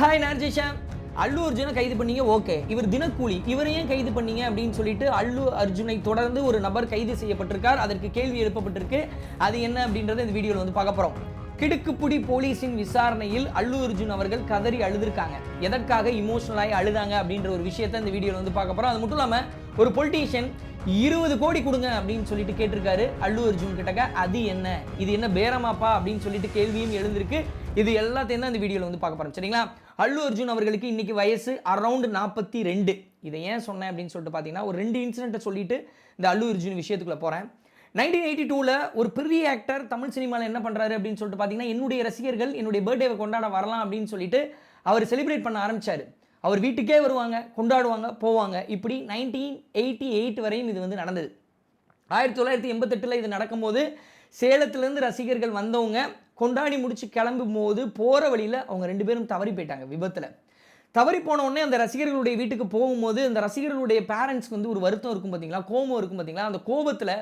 Hi நார்ஜிஷாம் அல்லு அர்ஜுனை கைது பண்ணீங்க ஓகே. இவர் தினக்கூலி. இவர் ஏன் கைது பண்ணீங்க அப்படின்னு சொல்லிட்டு அல்லு அர்ஜுனை தொடர்ந்து ஒரு நபர் கைது செய்யப்பட்டிருக்கார். அதற்கு கேள்வி எழுப்பப்பட்டிருக்கு. அது என்ன அப்படின்றத இந்த வீடியோவில் வந்து பார்க்க போகிறோம் கிடுக்குப்புடி போலீஸின் விசாரணையில் அல்லு அர்ஜுன் அவர்கள் கதறி அழுதுருக்காங்க. எதற்காக இமோஷனலாகி அழுதாங்க அப்படின்ற ஒரு விஷயத்தை இந்த வீடியோவில் வந்து பார்க்க போகிறோம் அது மட்டும் இல்லாமல் ஒரு பொலிட்டீஷியன் இருபது கோடி கொடுங்க அப்படின்னு சொல்லிட்டு கேட்டிருக்காரு அல்லு அர்ஜுன் கிட்டக்க அது என்ன? இது என்ன பேரமாப்பா அப்படின்னு சொல்லிட்டு கேள்வியும் எழுந்திருக்கு. இது எல்லாத்தையும் தான் இந்த வீடியோவில் வந்து பார்க்க போகிறோம் சரிங்களா? அல்லு அர்ஜுன் அவர்களுக்கு இன்னைக்கு வயசு அரௌண்ட் நாற்பத்தி ரெண்டு. இதை ஏன் சொன்னேன் அப்படின்னு சொல்லிட்டு பார்த்தீங்கன்னா ஒரு ரெண்டு இன்சிடென்ட்டை சொல்லிட்டு இந்த அல்லு அர்ஜுன் விஷயத்துக்குள்ள போகிறேன் நைன்டீன் எயிட்டி டூவில் ஒரு பெரிய ஆக்டர் தமிழ் சினிமாவில் என்ன பண்ணுறாரு அப்படின்னு சொல்லிட்டு பார்த்தீங்கன்னா என்னுடைய ரசிகர்கள் என்னுடைய பர்த்டேவை கொண்டாட வரலாம் அப்படின்னு சொல்லிட்டு அவர் செலிப்ரேட் பண்ண ஆரம்பித்தார் அவர் வீட்டுக்கே வருவாங்க கொண்டாடுவாங்க போவாங்க. இப்படி நைன்டீன் எயிட்டி எயிட் வரையும் இது வந்து நடந்தது. ஆயிரத்தி தொள்ளாயிரத்தி எண்பத்தெட்டில் இது நடக்கும்போது சேலத்துலேருந்து ரசிகர்கள் வந்தவங்க கொண்டாடி முடிச்சு கிளம்பும் போது போகிற வழியில் அவங்க ரெண்டு பேரும் தவறி போயிட்டாங்க விபத்தில். தவறி போன உடனே அந்த ரசிகர்களுடைய வீட்டுக்கு போகும்போது அந்த ரசிகர்களுடைய பேரண்ட்ஸ்க்கு வந்து ஒரு வருத்தம் இருக்கும் பார்த்தீங்களா கோபம் இருக்கும் பார்த்தீங்களா அந்த கோபத்தில்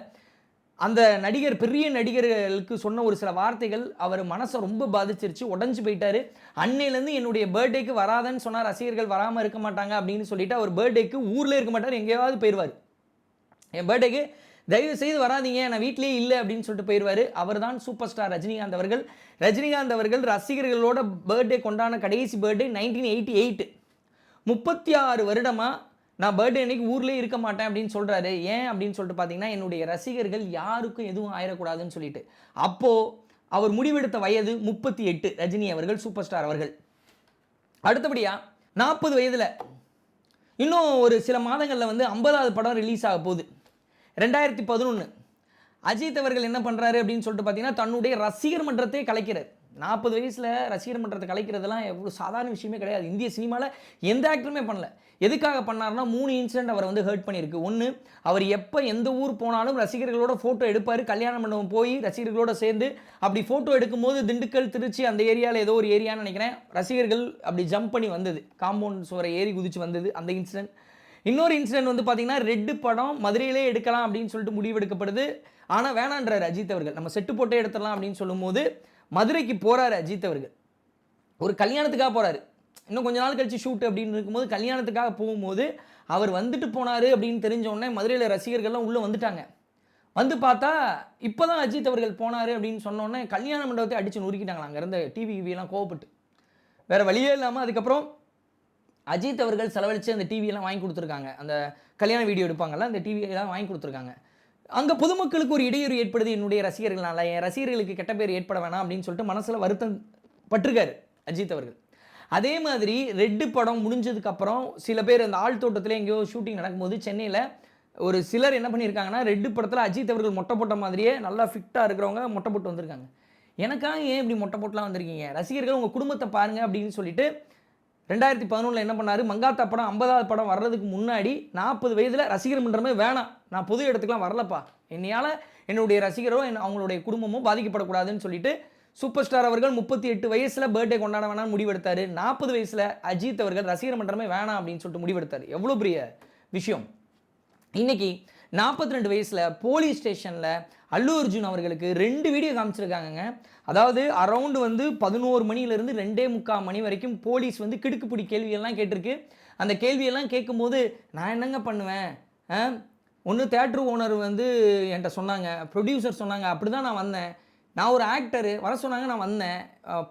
அந்த நடிகர் பெரிய நடிகர்களுக்கு சொன்ன ஒரு சில வார்த்தைகள் அவர் மனசை ரொம்ப பாதிச்சிருச்சு உடஞ்சு போயிட்டார். அன்னையிலேருந்து என்னுடைய பர்த்டேக்கு வராதன்னு சொன்னால் ரசிகர்கள் வராமல் இருக்க மாட்டாங்க அப்படின்னு சொல்லிட்டு அவர் பர்த்டேக்கு ஊரில் இருக்க மாட்டார் எங்கேயாவது போயிடுவார் என் பர்த்டேக்கு தயவு செய்து வராதீங்க நான் வீட்லேயே இல்லை அப்படின்னு சொல்லிட்டு போயிடுவார் அவர் தான் சூப்பர் ஸ்டார் ரஜினிகாந்த் அவர்கள். ரஜினிகாந்த் அவர்கள் ரசிகர்களோட பர்த்டே கொண்டான கடைசி பர்த்டே நைன்டீன் எயிட்டி எயிட் முப்பத்தி ஆறு வருடமாக நான் பர்த்டே அன்னைக்கு ஊர்லேயே இருக்க மாட்டேன் அப்படின்னு சொல்கிறாரு ஏன் அப்படின்னு சொல்லிட்டு பார்த்தீங்கன்னா என்னுடைய ரசிகர்கள் யாருக்கும் எதுவும் ஆயிடக்கூடாதுன்னு சொல்லிட்டு. அப்போது அவர் முடிவெடுத்த வயது முப்பத்தி எட்டு ரஜினி அவர்கள் சூப்பர் ஸ்டார் அவர்கள். அடுத்தபடியாக நாற்பது வயதில் இன்னும் ஒரு சில மாதங்களில் வந்து ஐம்பதாவது படம் ரிலீஸ் ஆக போகுது. ரெண்டாயிரத்தி பதினொன்று அஜித் அவர்கள் என்ன பண்ணுறாரு அப்படின்னு சொல்லிட்டு பார்த்தீங்கன்னா தன்னுடைய ரசிகர் மன்றத்தை கலைக்கிறார். நாற்பது வயசில் ரசிகர் மன்றத்தை கலைக்கிறதெல்லாம் எவ்வளோ சாதாரண விஷயமே கிடையாது. இந்திய சினிமாவில் எந்த ஆக்டருமே பண்ணல. எதுக்காக பண்ணார்னா மூணு இன்சிடென்ட் அவரை வந்து ஹர்ட் பண்ணியிருக்கு. ஒன்று அவர் எப்போ எந்த ஊர் போனாலும் ரசிகர்களோட ஃபோட்டோ எடுப்பார். கல்யாண மண்டபம் போய் ரசிகர்களோட சேர்ந்து அப்படி ஃபோட்டோ எடுக்கும்போது திண்டுக்கல் திருச்சி அந்த ஏரியாவில் ஏதோ ஒரு ஏரியான்னு நினைக்கிறேன். ரசிகர்கள் அப்படி ஜம்ப் பண்ணி வந்தது. காம்பவுண்ட் சுவரை ஏறி குதிச்சு வந்தது அந்த இன்சிடென்ட் இன்னொரு இன்சிடென்ட் வந்து பார்த்தீங்கன்னா ரெட்டு படம் மதுரையிலே எடுக்கலாம் அப்படின்னு சொல்லிட்டு முடிவெடுக்கப்படுது. ஆனால் வேணான்றார் அஜித் அவர்கள். நம்ம செட்டு போட்டே எடுத்துடலாம் அப்படின்னு சொல்லும்போது மதுரைக்கு போகிறாரு அஜித் அவர்கள். ஒரு கல்யாணத்துக்காக போகிறாரு இன்னும் கொஞ்ச நாள் கழிச்சு ஷூட் அப்படின்னு இருக்கும்போது கல்யாணத்துக்காக போகும்போது அவர் வந்துட்டு போனார் அப்படின்னு தெரிஞ்ச உடனே மதுரையில் ரசிகர்கள்லாம் உள்ளே வந்துட்டாங்க. வந்து பார்த்தா இப்போ தான் அஜித் அவர்கள் போனார் அப்படின்னு சொன்னோன்னே கல்யாண மண்டபத்தை அடித்து நொறுக்கிட்டாங்களா அங்கேருந்து டிவி கிவியெல்லாம் கோவப்பட்டு. வேறு வழியே இல்லாமல் அதுக்கப்புறம் அஜித் அவர்கள் செலவழித்து அந்த டிவியெல்லாம் வாங்கி கொடுத்துருக்காங்க. அந்த கல்யாண வீடியோ எடுப்பாங்கல்ல அந்த டிவியெல்லாம் வாங்கி கொடுத்துருக்காங்க. அங்கே பொதுமக்களுக்கு ஒரு இடையூறு ஏற்படுது என்னுடைய ரசிகர்களால். என் ரசிகர்களுக்கு கெட்ட பேர் ஏற்பட வேணாம் அப்படின்னு சொல்லிட்டு மனசில் வருத்தம் பட்டிருக்காரு அஜித் அவர்கள். அதே மாதிரி ரெட்டு படம் முடிஞ்சதுக்கப்புறம் சில பேர் அந்த ஆள் தோட்டத்தில் எங்கேயோ ஷூட்டிங் நடக்கும்போது சென்னையில் ஒரு சிலர் என்ன பண்ணியிருக்காங்கன்னா ரெட்டு படத்தில் அஜித் அவர்கள் மொட்டை போட்ட மாதிரியே நல்லா ஃபிட்டாக இருக்கிறவங்க மொட்டை போட்டு வந்திருக்காங்க. எனக்காக ஏன் இப்படி மொட்டை போட்டுலாம் வந்திருக்கீங்க? ரசிகர்கள் உங்கள் குடும்பத்தை பாருங்கள் அப்படின்னு சொல்லிட்டு ரெண்டாயிரத்தி பதினொன்றில் என்ன பண்ணார்? மங்காத்தா படம் ஐம்பதாவது படம் வர்றதுக்கு முன்னாடி நாற்பது வயதில் ரசிகர் மன்றமே வேணாம். நான் பொது இடத்துக்குலாம் வரலப்பா. என்னையால் என்னுடைய ரசிகரோ என் அவங்களுடைய குடும்பமோ பாதிக்கப்படக்கூடாதுன்னு சொல்லிட்டு சூப்பர் ஸ்டார் அவர்கள் முப்பத்தி எட்டு வயசில் பர்த்டே கொண்டாட வேணாம்னு முடிவெடுத்தார். நாற்பது வயசில் அஜித் அவர்கள் ரசிகர் மன்றமே வேணாம் அப்படின்னு சொல்லிட்டு முடிவெடுத்தார். எவ்வளோ பெரிய விஷயம். இன்றைக்கி நாற்பத்தி ரெண்டு வயசில் போலீஸ் ஸ்டேஷனில் அல்லு அர்ஜுன் அவர்களுக்கு ரெண்டு வீடியோ காமிச்சிருக்காங்கங்க. அதாவது அரவுண்டு வந்து பதினோரு மணிலேருந்து ரெண்டே முக்கால் மணி வரைக்கும் போலீஸ் வந்து கிடுக்குப்பிடி கேள்வியெல்லாம் கேட்டிருக்கு. அந்த கேள்வியெல்லாம் கேட்கும்போது நான் என்னங்க பண்ணுவேன்? ஒன்று தேட்ரு ஓனர் வந்து என்கிட்ட சொன்னாங்க. ப்ரொடியூசர் சொன்னாங்க அப்படி தான் நான் வந்தேன். நான் ஒரு ஆக்டரு வர சொன்னாங்க நான் வந்தேன்.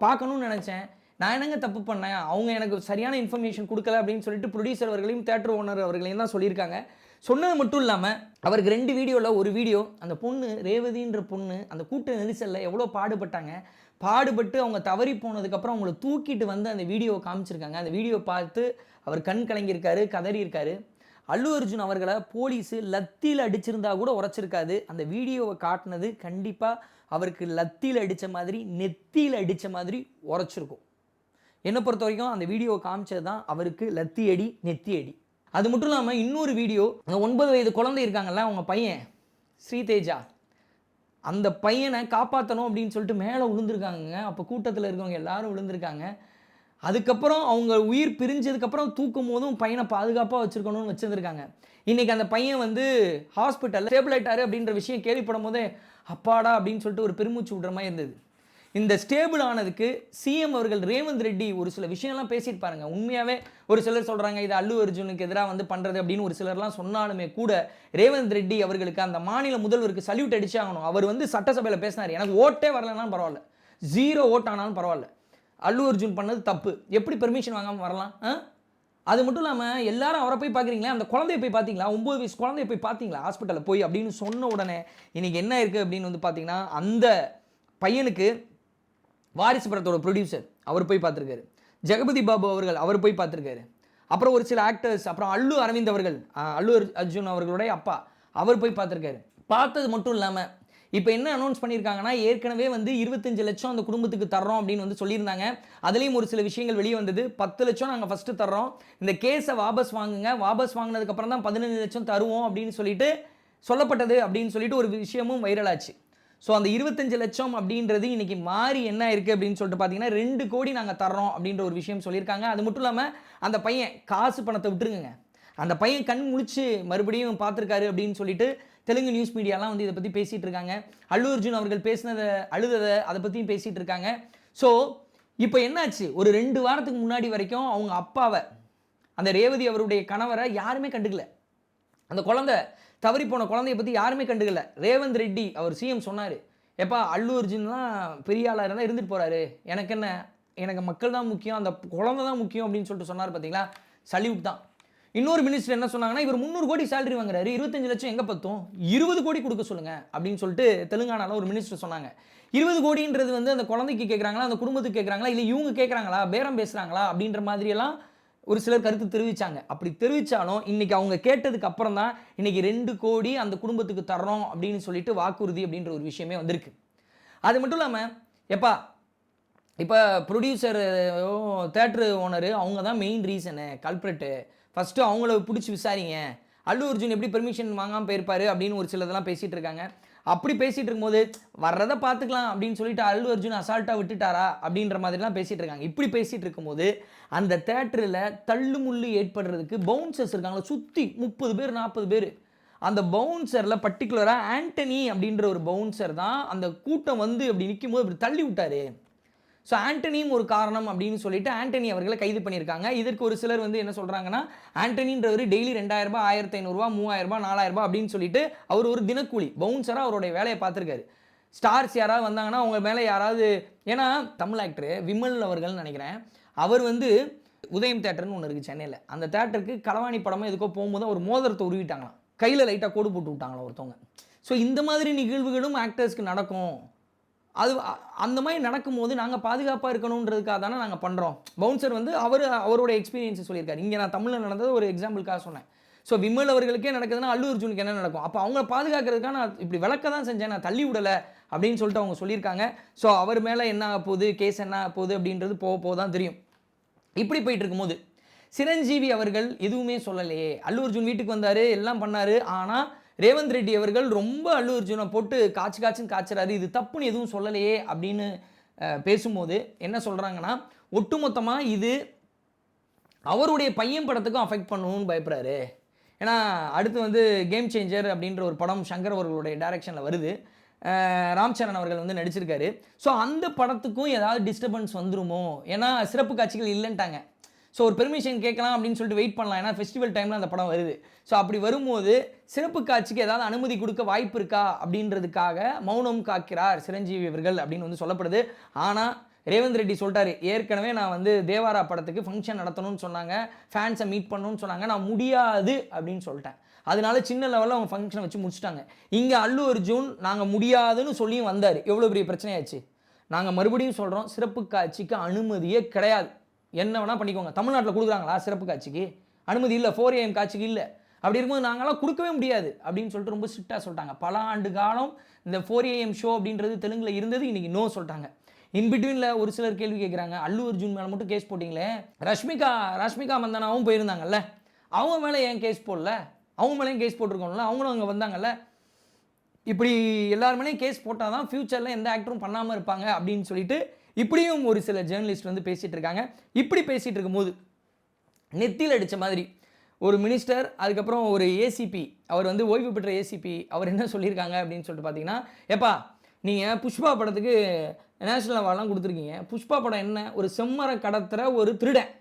பார்க்கணும்னு நினச்சேன். நான் என்னங்க தப்பு பண்ணேன்? அவங்க எனக்கு சரியான இன்ஃபர்மேஷன் கொடுக்கல அப்படின்னு சொல்லிட்டு ப்ரொடியூசர் அவர்களையும் தேட்டர் ஓனர் அவர்களையும் தான் சொல்லியிருக்காங்க. சொன்னது மட்டும் இல்லாமல் அவருக்கு ரெண்டு வீடியோவில் ஒரு வீடியோ அந்த பொண்ணு ரேவதின்ற பொண்ணு அந்த கூட்ட நெரிசலில் எவ்வளோ பாடுபட்டாங்க பாடுபட்டு அவங்க தவறி போனதுக்கப்புறம் அவங்கள தூக்கிட்டு வந்து அந்த வீடியோவை காமிச்சிருக்காங்க. அந்த வீடியோ பார்த்து அவர் கண் கலங்கியிருக்காரு கதறியிருக்காரு. அல்லு அர்ஜுன் அவர்களை போலீஸு லத்தியில் அடிச்சிருந்தா கூட உரைச்சிருக்காது. அந்த வீடியோவை காட்டினது கண்டிப்பாக அவருக்கு லத்தியில் அடித்த மாதிரி நெத்தியில் அடித்த மாதிரி உரைச்சிருக்கும். என்னை பொறுத்த வரைக்கும் அந்த வீடியோவை காமிச்சது தான் அவருக்கு லத்தி அடி நெத்தி அடி அது மட்டும் இல்லாமல் இன்னொரு வீடியோ அந்த ஒன்பது வயது குழந்தை இருக்காங்கல்ல அவங்க பையன் ஸ்ரீதேஜா. அந்த பையனை காப்பாற்றணும் அப்படின்னு சொல்லிட்டு மேலே விழுந்திருக்காங்க அப்போ கூட்டத்தில் இருக்கவங்க எல்லாரும் விழுந்திருக்காங்க. அதுக்கப்புறம் அவங்க உயிர் பிரிஞ்சதுக்கப்புறம் தூக்கும் போதும் பையனை பாதுகாப்பாக வச்சுருக்கணும்னு வச்சுருந்துருக்காங்க. இன்றைக்கி அந்த பையன் வந்து ஹாஸ்பிட்டலில் ஸ்டேபிள் ஆகிட்டாரு அப்படின்ற விஷயம் கேள்விப்படும் போதே அப்பாடா அப்படின்னு சொல்லிட்டு ஒரு பெருமூச்சு விடுற மாதிரி இருந்தது. இந்த ஸ்டேபிள் ஆனதுக்கு சிஎம் அவர்கள் ரேவந்த் ரெட்டி ஒரு சில விஷயம்லாம் பேசிட்டு பாருங்க. உண்மையாகவே ஒரு சிலர் சொல்கிறாங்க இது அல்லு அர்ஜுனுக்கு எதிராக வந்து பண்ணுறது அப்படின்னு ஒரு சிலர்லாம் சொன்னாலுமே கூட ரேவந்த் ரெட்டி அவர்களுக்கு அந்த மாநில முதல்வருக்கு சல்யூட் அடிச்சாகணும் அவர் வந்து சட்டசபையில் பேசினார். எனக்கு ஓட்டே வரலனாலும் பரவாயில்ல. ஜீரோ ஓட் ஆனாலும் பரவாயில்ல. அல்லு அர்ஜுன் பண்ணது தப்பு. எப்படி பெர்மிஷன் வாங்காமல் வரலாம்? ஆ? அது மட்டும் இல்லாமல் எல்லாரும் அவரை போய் பார்க்குறீங்களா அந்த குழந்தைய போய் பார்த்தீங்களா ஒம்பது வயசு குழந்தைய போய் பார்த்தீங்களா ஹாஸ்பிட்டலில் போய் அப்படின்னு சொன்ன உடனே இன்றைக்கி என்ன இருக்குது அப்படின்னு வந்து பார்த்தீங்கன்னா அந்த பையனுக்கு வாரிசு படத்தோட ப்ரொடியூசர் அவர் போய் பார்த்துருக்காரு. ஜெகபதி பாபு அவர்கள் அவர் போய் பார்த்துருக்காரு. அப்புறம் ஒரு சில ஆக்டர்ஸ் அப்புறம் அல்லு அரவிந்த் அவர்கள் அல்லு அர்- அர்ஜுன் அவர்களுடைய அப்பா அவர் போய் பார்த்துருக்காரு. பார்த்தது மட்டும் இல்லாமல் இப்போ என்ன அனௌன்ஸ் பண்ணியிருக்காங்கன்னா ஏற்கனவே வந்து இருபத்தஞ்சு லட்சம் அந்த குடும்பத்துக்கு தர்றோம் அப்படின்னு வந்து சொல்லியிருந்தாங்க. அதுலேயும் ஒரு சில விஷயங்கள் வெளியே வந்தது. பத்து லட்சம் நாங்கள் ஃபஸ்ட்டு தர்றோம். இந்த கேஸை வாபஸ் வாங்குங்க. வாபஸ் வாங்கினதுக்கப்புறம் தான் பதினஞ்சு லட்சம் தருவோம் அப்படின்னு சொல்லிட்டு சொல்லப்பட்டது அப்படின்னு சொல்லிட்டு ஒரு விஷயமும் வைரல் ஆச்சு ஸோ அந்த இருபத்தஞ்சு லட்சம் அப்படின்றது இன்றைக்கி மாறி என்ன இருக்குது அப்படின்னு சொல்லிட்டு பார்த்தீங்கன்னா ரெண்டு கோடி நாங்கள் தர்றோம் அப்படின்ற ஒரு விஷயம் சொல்லியிருக்காங்க. அது மட்டும் இல்லாமல் அந்த பையன் காசு பணத்தை விட்டுருங்க அந்த பையன் கண் முழிச்சு மறுபடியும் பார்த்துருக்காரு அப்படின்னு சொல்லிட்டு தெலுங்கு நியூஸ் மீடியாலாம் வந்து இதை பற்றி பேசிகிட்டு இருக்காங்க. அல்லு அர்ஜுன் அவர்கள் பேசினதை அழுததை அதை பற்றியும் பேசிகிட்டு இருக்காங்க. ஸோ இப்போ என்னாச்சு? ஒரு ரெண்டு வாரத்துக்கு முன்னாடி வரைக்கும் அவங்க அப்பாவை அந்த ரேவதி அவருடைய கணவரை யாருமே கண்டுக்கல. அந்த குழந்தை தவறி போன குழந்தைய பற்றி யாருமே கண்டுக்கல. ரேவந்த் ரெட்டி அவர் சிஎம் சொன்னார். எப்பா அல்லு அர்ஜுன்லாம் பெரிய ஆளாக இருந்தால் இருந்துட்டு போகிறாரு எனக்கு என்ன? எனக்கு மக்கள் தான் முக்கியம். அந்த குழந்தை தான் முக்கியம் அப்படின்னு சொல்லிட்டு சொன்னார் பார்த்தீங்களா சல்யூட் தான். இன்னொரு மினிஸ்டர் என்ன சொன்னாங்கன்னா இவர் முந்நூறு கோடி சேலரி வாங்குறாரு. இருபத்தஞ்சு லட்சம் எங்கே பத்தும்? இருபது கோடி கொடுக்க சொல்லுங்க அப்படின்னு சொல்லிட்டு தெலுங்கானால ஒரு மினிஸ்டர் சொன்னாங்க. இருபது கோடின்றது வந்து அந்த குழந்தைக்கு கேட்குறாங்களா அந்த குடும்பத்துக்கு கேட்குறாங்களா இல்லை இவங்க கேட்குறாங்களா பேரம் பேசுகிறாங்களா அப்படின்ற மாதிரியெல்லாம் ஒரு சிலர் கருத்து தெரிவித்தாங்க அப்படி தெரிவித்தாலும் இன்றைக்கி அவங்க கேட்டதுக்கு அப்புறம் தான் இன்றைக்கி ரெண்டு கோடி அந்த குடும்பத்துக்கு தர்றோம் அப்படின்னு சொல்லிட்டு வாக்குறுதி அப்படின்ற ஒரு விஷயமே வந்திருக்கு. அது மட்டும் இல்லாமல் எப்பா இப்போ ப்ரொடியூசர் தேட்ரு ஓனரு அவங்க தான் மெயின் ரீசனு கல்ப்ரெட்டு ஃபஸ்ட்டு அவங்கள பிடிச்சி விசாரிங்க. அல்லு அர்ஜுன் எப்படி பெர்மிஷன் வாங்காமல் போயிருப்பாரு அப்படின்னு ஒரு சிலதெல்லாம் பேசிகிட்டு இருக்காங்க. அப்படி பேசிகிட்டு இருக்கும்போது வர்றதை பார்த்துக்கலாம் அப்படின்னு சொல்லிட்டு அல்லு அர்ஜுன் அசால்ட்டாக விட்டுட்டாரா அப்படின்ற மாதிரிலாம் பேசிகிட்டு இருக்காங்க. இப்படி பேசிகிட்டு இருக்கும்போது அந்த தேட்டரில் தள்ளு முள்ளு ஏற்படுறதுக்கு பவுன்சர்ஸ் இருக்காங்களா சுற்றி முப்பது பேர் நாற்பது பேர். அந்த பவுன்சரில் பர்டிகுலராக ஆண்டனி அப்படின்ற ஒரு பவுன்சர் தான் அந்த கூட்டம் வந்து அப்படி நிற்கும் போது இப்படி தள்ளி விட்டாரு. ஸோ ஆண்டனியும் ஒரு காரணம் அப்படின்னு சொல்லிட்டு ஆண்டனி அவர்களை கைது பண்ணியிருக்காங்க. இதற்கு ஒரு சிலர் வந்து என்ன சொல்கிறாங்கன்னா ஆண்டனின்றவர் டெய்லி ரெண்டாயிரம் ரூபாய் ஆயிரத்தி ஐநூறுரூவா மூவாயிரம் ரூபாய் நாலாயிரம் ரூபாய் அப்படின்னு சொல்லிட்டு அவர் ஒரு தினக்கூலி பவுன்சராக அவருடைய வேலையை பார்த்துருக்காரு. ஸ்டார்ஸ் யாராவது வந்தாங்கன்னா அவங்க மேலே யாராவது ஏன்னா தமிழ் ஆக்டர் விமல் அவர்கள்னு நினைக்கிறேன் அவர் வந்து உதயம் தேட்டர்னு ஒன்று இருக்குது சென்னையில். அந்த தேட்டருக்கு களவாணி படமாக எதுக்கோ போகும்போது ஒரு மோதிரத்தை உருவிட்டாங்களாம். கையில் லைட்டாக கோடு போட்டு விட்டாங்களா ஒருத்தவங்க. ஸோ இந்த மாதிரி நிகழ்வுகளும் ஆக்டர்ஸ்க்கு நடக்கும். அது அந்த மாதிரி நடக்கும்போது நாங்கள் பாதுகாப்பாக இருக்கணுன்றதுக்காக தானே நாங்கள் பண்ணுறோம் பவுன்சர் வந்து அவர் அவரோட எக்ஸ்பீரியன்ஸை சொல்லியிருக்காரு. இங்கே நான் தமிழில் நடந்தது ஒரு எக்ஸாம்பிளுக்காக சொன்னேன். ஸோ விமல் அவர்களுக்கே நடக்குதுன்னா அல்லு அர்ஜுனுக்கு என்ன நடக்கும்? அப்போ அவங்கள பாதுகாக்கிறதுக்காக நான் இப்படி விளக்க தான் செஞ்சேன். நான் தள்ளி விடலை அப்படின்னு சொல்லிட்டு அவங்க சொல்லியிருக்காங்க. ஸோ அவர் மேலே என்ன ஆக போகுது? கேஸ் என்ன ஆக போகுது? அப்படின்றது போக போக தான் தெரியும். இப்படி போயிட்டு இருக்கும்போது சிரஞ்சீவி அவர்கள் எதுவுமே சொல்லலையே. அல்லு அர்ஜுன் வீட்டுக்கு வந்தார் எல்லாம் பண்ணார். ஆனால் ரேவந்த் ரெட்டி அவர்கள் ரொம்ப அல்லு அர்ஜுனை போட்டு காய்ச்சி காய்ச்சின்னு காய்ச்சறாரு. இது தப்புன்னு எதுவும் சொல்லலையே அப்படின்னு பேசும்போது என்ன சொல்கிறாங்கன்னா ஒட்டுமொத்தமாக இது அவருடைய பையன் படத்துக்கும் அஃபெக்ட் பண்ணணும்னு பயப்படுறாரு. ஏன்னா அடுத்து வந்து கேம் சேஞ்சர் அப்படின்ற ஒரு படம் சங்கர் அவர்களுடைய டைரக்ஷனில் வருது. அஹ் ராம் சரண் அவர்கள் வந்து நடிச்சிருக்காரு. ஸோ அந்த படத்துக்கும் ஏதாவது டிஸ்டர்பன்ஸ் வந்துருமோ? ஏன்னா சிறப்பு காட்சிகள் இல்லைன்ட்டாங்க. ஸோ ஒரு பெர்மிஷன் கேட்கலாம் அப்படின்னு சொல்லிட்டு வெயிட் பண்ணலாம். ஏன்னா ஃபெஸ்டிவல் டைமில் அந்த படம் வருது. ஸோ அப்படி வரும்போது சிறப்பு காட்சிக்கு ஏதாவது அனுமதி கொடுக்க வாய்ப்பு இருக்கா? அப்படின்றதுக்காக மௌனம் காக்கிறார் சிரஞ்சீவி அவர்கள் அப்படின்னு வந்து சொல்லப்படுது. ஆனால் ரேவந்த் ரெட்டி சொல்லிட்டாரு ஏற்கனவே நான் வந்து தேவாரா படத்துக்கு ஃபங்க்ஷன் நடத்தணும்னு சொன்னாங்க. ஃபேன்ஸை மீட் பண்ணணும்னு சொன்னாங்க. நான் முடியாது அப்படின்னு சொல்லிட்டேன். அதனால சின்ன லெவலில் அவங்க ஃபங்க்ஷனை வச்சு முடிச்சிட்டாங்க. இங்கே அல்லு அர்ஜுன் நாங்கள் முடியாதுன்னு சொல்லியும் வந்தார். எவ்வளோ பெரிய பிரச்சனையாச்சு? நாங்கள் மறுபடியும் சொல்கிறோம் சிறப்பு காட்சிக்கு அனுமதியே கிடையாது. என்ன வேணால் பண்ணிக்கோங்க. தமிழ்நாட்டில் கொடுக்குறாங்களா சிறப்பு காட்சிக்கு? அனுமதி இல்லை ஃபோர் ஏஎம் காட்சிக்கு இல்லை. அப்படி இருக்கும்போது நாங்களாம் கொடுக்கவே முடியாது அப்படின்னு சொல்லிட்டு ரொம்ப ஸ்ட்ரிக்டாக சொல்லிட்டாங்க. பல ஆண்டு காலம் இந்த ஃபோர் ஏஎம் ஷோ அப்படின்றது தெலுங்கில் இருந்தது இன்றைக்கி நோ சொல்லிட்டாங்க. இன்பிட்வீனில் ஒரு சிலர் கேள்வி கேட்குறாங்க அல்லு அர்ஜுன் மேலே மட்டும் கேஸ் போட்டிங்களே. ரஷ்மிகா ரஷ்மிகா மந்தனாவும் போயிருந்தாங்கல்ல. அவங்க மேலே ஏன் கேஸ் போடல? அவங்க மேலேயும் கேஸ் போட்டிருக்கோம்ல. அவங்களும் அங்கே வந்தாங்கல்ல. இப்படி எல்லாருமே கேஸ் போட்டால் தான் ஃப்யூச்சரில் எந்த ஆக்டரும் பண்ணாமல் இருப்பாங்க அப்படின்னு சொல்லிட்டு இப்படியும் ஒரு சில ஜேர்னலிஸ்ட் வந்து பேசிகிட்டு இருக்காங்க. இப்படி பேசிகிட்டு இருக்கும்போது நெத்தியில் அடித்த மாதிரி ஒரு மினிஸ்டர் அதுக்கப்புறம் ஒரு ஏசிபி அவர் வந்து ஓய்வு பெற்ற ஏசிபி அவர் என்ன சொல்லியிருக்காங்க அப்படின்னு சொல்லிட்டு பார்த்தீங்கன்னா ஏப்பா நீங்கள் புஷ்பா படத்துக்கு நேஷனல் அவார்ட்லாம் கொடுத்துருக்கீங்க. புஷ்பா படம் என்ன? ஒரு செம்மர கடத்துகிற ஒரு திருடன்.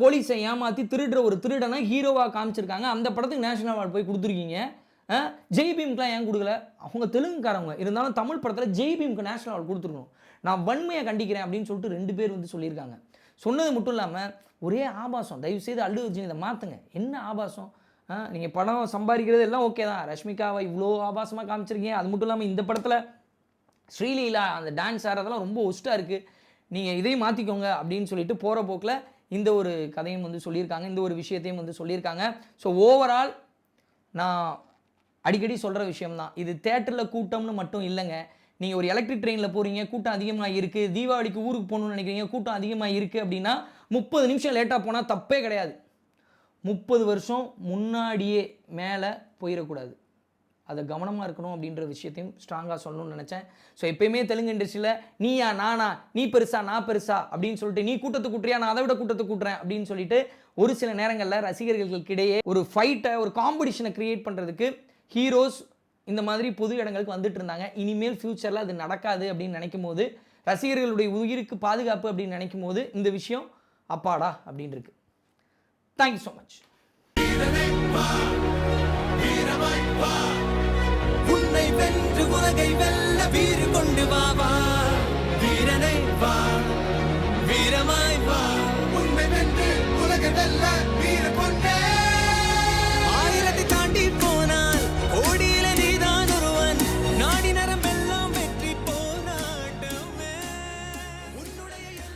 போலீஸை ஏமாற்றி திருடுற ஒரு திருடனை ஹீரோவாக காமிச்சிருக்காங்க. அந்த படத்துக்கு நேஷனல் அவார்டு போய் கொடுத்துருக்கீங்க. ஜெய்பீம்க்குலாம் ஏன் கொடுக்கல? அவங்க தெலுங்குக்காரவங்க. இருந்தாலும் தமிழ் படத்தில் ஜெய்பீம்க்கு நேஷனல் அவார்டு கொடுத்துருக்கணும். நான் வன்மையை கண்டிக்கிறேன் அப்படின்னு சொல்லிட்டு ரெண்டு பேர் வந்து சொல்லியிருக்காங்க. சொன்னது மட்டும் இல்லாமல் ஒரே ஆபாசம். தயவு செய்து அல்லு அர்ஜுன் இதை மாற்றுங்க என்ன ஆபாசம்? நீங்கள் படம் சம்பாதிக்கிறது எல்லாம் ஓகே தான். ரஷ்மிகாவை இவ்வளோ ஆபாசமாக காமிச்சிருக்கீங்க. அது மட்டும் இல்லாமல் இந்த படத்தில் ஸ்ரீலீலா அந்த டான்ஸ் ஆடுறதெல்லாம் ரொம்ப ஒஸ்ட்டாக இருக்குது நீங்கள் இதையும் மாற்றிக்கோங்க அப்படின்னு சொல்லிட்டு போகிற போக்கில் இந்த ஒரு கதையும் வந்து சொல்லியிருக்காங்க. இந்த ஒரு விஷயத்தையும் வந்து சொல்லியிருக்காங்க. ஸோ ஓவரால் நான் அடிக்கடி சொல்கிற விஷயம்தான். இது தேட்டரில் கூட்டம்னு மட்டும் இல்லைங்க. நீங்கள் ஒரு எலக்ட்ரிக் ட்ரெயினில் போகிறீங்க கூட்டம் அதிகமாக இருக்குது தீபாவளிக்கு ஊருக்கு போகணும்னு நினைக்கிறீங்க கூட்டம் அதிகமாக இருக்குது அப்படின்னா முப்பது நிமிஷம் லேட்டாக போனால் தப்பே கிடையாது. முப்பது வருஷம் முன்னாடியே மேலே போயிடக்கூடாது. அதை கவனமாக இருக்கணும் அப்படின்ற விஷயத்தையும் ஸ்ட்ராங்காக சொல்லணும்னு நினச்சேன். ஸோ எப்பயுமே தெலுங்கு இண்டஸ்ட்ரியில் நீயா நானா? நீ பெருசா நான் பெருசா? அப்படின்னு சொல்லிட்டு நீ கூட்டத்தை கூட்டுறியா? நான் அதை விட கூட்டத்தை கூட்டுறேன். அப்படின்னு சொல்லிட்டு ஒரு சில நேரங்களில் ரசிகர்களுக்கிடையே ஒரு ஃபைட்டை ஒரு காம்படிஷனை கிரியேட் பண்ணுறதுக்கு ஹீரோஸ் இந்த மாதிரி பொது இடங்களுக்கு வந்துட்டு இருந்தாங்க. இனிமேல் ஃப்யூச்சரில் அது நடக்காது அப்படின்னு நினைக்கும் போது ரசிகர்களுடைய உயிருக்கு பாதுகாப்பு அப்படின்னு நினைக்கும் போது இந்த விஷயம் அப்பாடா அப்படின்னு இருக்கு. தேங்க்யூ ஸோ மச் உன்னை வென்று உலகை வெல்ல வீறு கொண்டு வாவா வீரனை வா. வீரமாய் வா உன்னை வென்று உலகை வெல்ல